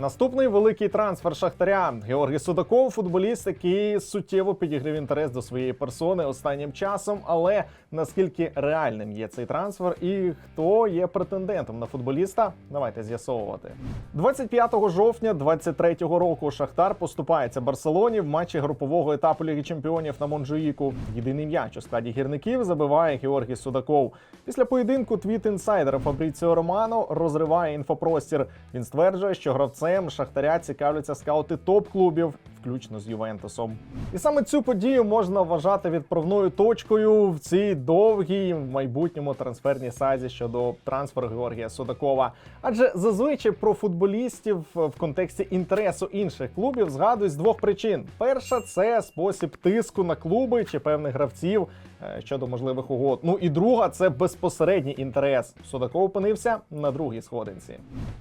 Наступний великий трансфер Шахтаря. Георгій Судаков, футболіст, який суттєво підігрів інтерес до своєї персони останнім часом. Але наскільки реальним є цей трансфер і хто є претендентом на футболіста, давайте з'ясовувати. 25 жовтня 23-го року Шахтар поступається Барселоні в матчі групового етапу Ліги Чемпіонів на Монжуїку. Єдиний м'яч у складі гірників забиває Георгій Судаков. Після поєдинку твіт інсайдера Фабріціо Романо розриває інфопростір. Він стверджує, що гравцем Шахтаря цікавляться скаути топ-клубів, включно з Ювентусом. І саме цю подію можна вважати відправною точкою в цій довгій в майбутньому трансферній сазі щодо трансферу Георгія Судакова. Адже зазвичай про футболістів в контексті інтересу інших клубів згадують з двох причин: перша це спосіб тиску на клуби чи певних гравців е, щодо можливих угод. Ну і друга це безпосередній інтерес. Судаков опинився на другій сходинці.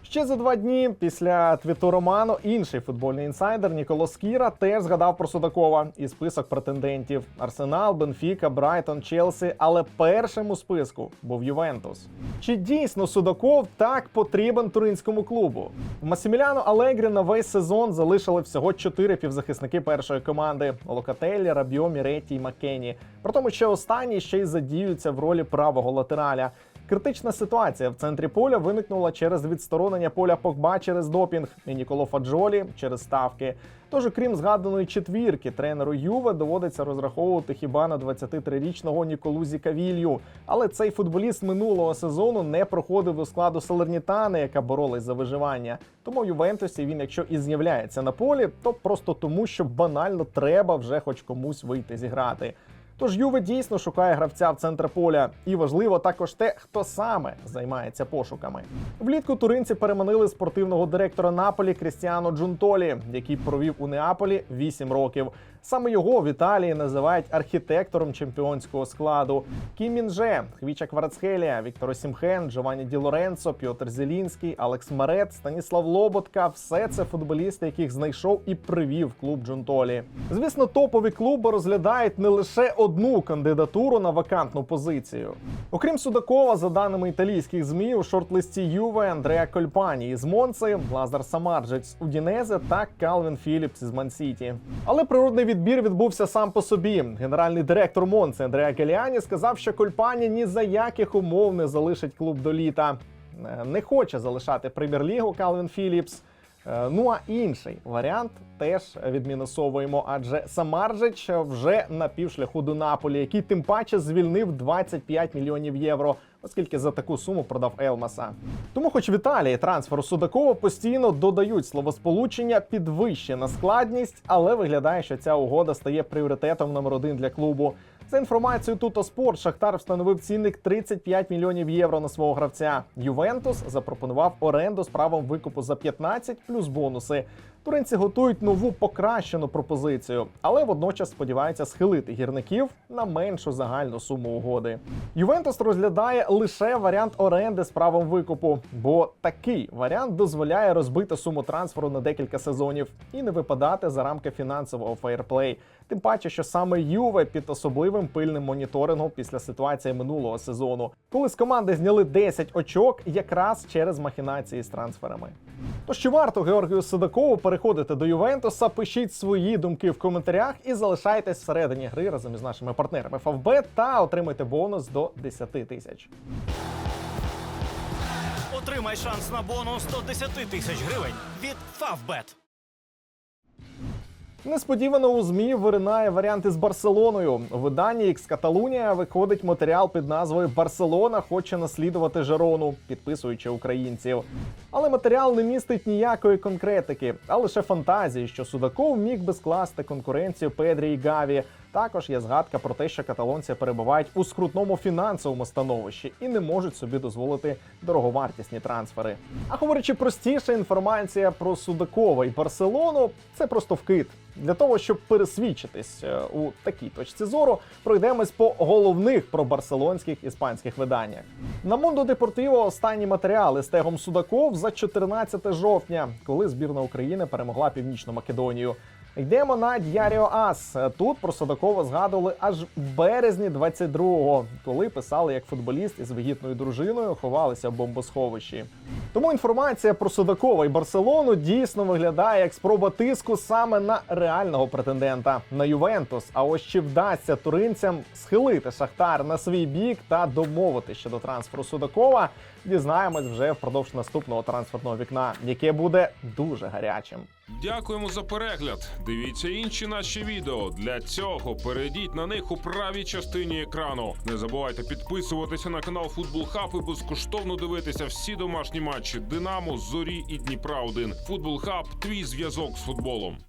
Ще за два дні після твіту Роману інший футбольний інсайдер Ніколо Скіра теж згадав про Судакова і список претендентів: Арсенал, Бенфіка, Брайтон, Челсі. Але першим у списку був Ювентус. Чи дійсно Судаков так потрібен туринському клубу? В Масіміляно Алегрі на весь сезон залишили всього чотири півзахисники першої команди: Локателі, Рабіо, Міретті і Маккені. При тому, що останні ще й задіються в ролі правого латераля. Критична ситуація в центрі поля виникнула через відсторонення поля Погба через допінг і Ніколо Фаджолі через ставки. Тож, окрім згаданої четвірки, тренеру Юве доводиться розраховувати хіба на 23-річного Ніколузі Кавілью. Але цей футболіст минулого сезону не проходив до складу Салернітани, яка боролась за виживання. Тому в Ювентусі він, якщо і з'являється на полі, то просто тому, що банально треба вже хоч комусь вийти зіграти. Тож Юве дійсно шукає гравця в центр поля, і важливо також те, хто саме займається пошуками. Влітку туринці переманили спортивного директора Наполі Крістіано Джунтолі, який провів у Неаполі 8 років. Саме його в Італії називають архітектором чемпіонського складу. Кім Мінже, Хвіча Кварацхелія, Віктор Сімхен, Джованні Ді Лоренцо, Пьотр Зелінський, Алекс Марет, Станіслав Лоботка все це футболісти, яких знайшов і привів клуб Джунтолі. Звісно, топові клуби розглядають не лише одну кандидатуру на вакантну позицію. Окрім Судакова, за даними італійських змі, у шорт-листі Юве Андреа Кольпані із Монци, Лазар Самарджець з Удінезе та Калвін Філіпс із Мансіті. Але природний відбір відбувся сам по собі. Генеральний директор Монци Андреа Геліані сказав, що Кольпані ні за яких умов не залишить клуб до літа. Е, Не хоче залишати прем'єр-лігу Калвін Філіпс. Е, Ну а інший варіант теж відмінусовуємо, адже Самаржич вже на півшляху до Наполі, який тим паче звільнив 25 мільйонів євро, оскільки за таку суму продав Елмаса. Тому, хоч в Італії трансферу Судакова постійно додають словосполучення підвищена складність, але виглядає, що ця угода стає пріоритетом номер один для клубу. За інформацією Тутоспорт, Шахтар встановив цінник 35 мільйонів євро на свого гравця. Ювентус запропонував оренду з правом викупу за 15 плюс бонуси. Туринці готують нову покращену пропозицію, але водночас сподіваються схилити гірників на меншу загальну суму угоди. Ювентус розглядає лише варіант оренди з правом викупу, бо такий варіант дозволяє розбити суму трансферу на декілька сезонів і не випадати за рамки фінансового фейрплей. Тим паче, що саме Юве під особливим пильним моніторингом після ситуації минулого сезону, коли з команди зняли 10 очок якраз через махінації з трансферами. Тож чи варто Георгію Судакову переходити до Ювентуса? Пишіть свої думки в коментарях і залишайтесь всередині гри разом із нашими партнерами Фавбет та отримайте бонус до 10 тисяч. Отримай шанс на бонус до 10 тисяч гривень від Favbet. Несподівано у змі виринає варіант із Барселоною. В виданні X Каталунія виходить матеріал під назвою Барселона хоче наслідувати Жерону, підписуючи українців. Але матеріал не містить ніякої конкретики, а лише фантазії, що Судаков міг би скласти конкуренцію Педрі і Гаві. Також є згадка про те, що каталонці перебувають у скрутному фінансовому становищі і не можуть собі дозволити дороговартісні трансфери. А говорячи простіше, інформація про Судакова і Барселону це просто вкид. Для того щоб пересвідчитись е, у такій точці зору, пройдемось по головних пробарселонських іспанських виданнях. На Мондо Депортиво останні матеріали з тегом Судаков за 14 жовтня, коли збірна України перемогла Північну Македонію. Йдемо на Д'яріо Ас. Тут про Судакова згадували аж в березні 22-го, коли писали, як футболіст із вагітною дружиною ховалися в бомбосховищі. Тому інформація про Судакова і Барселону дійсно виглядає як спроба тиску саме на реального претендента на Ювентус. А ось чи вдасться туринцям схилити Шахтар на свій бік та домовити щодо трансферу Судакова, дізнаємось вже впродовж наступного трансферного вікна, яке буде дуже гарячим. Дякуємо за перегляд. Дивіться інші наші відео. Для цього перейдіть на них у правій частині екрану. Не забувайте підписуватися на канал Футбол Хаб і безкоштовно дивитися всі домашні матчі Динамо, Зорі і Дніпра 1 Футбол Хаб твій зв'язок з футболом.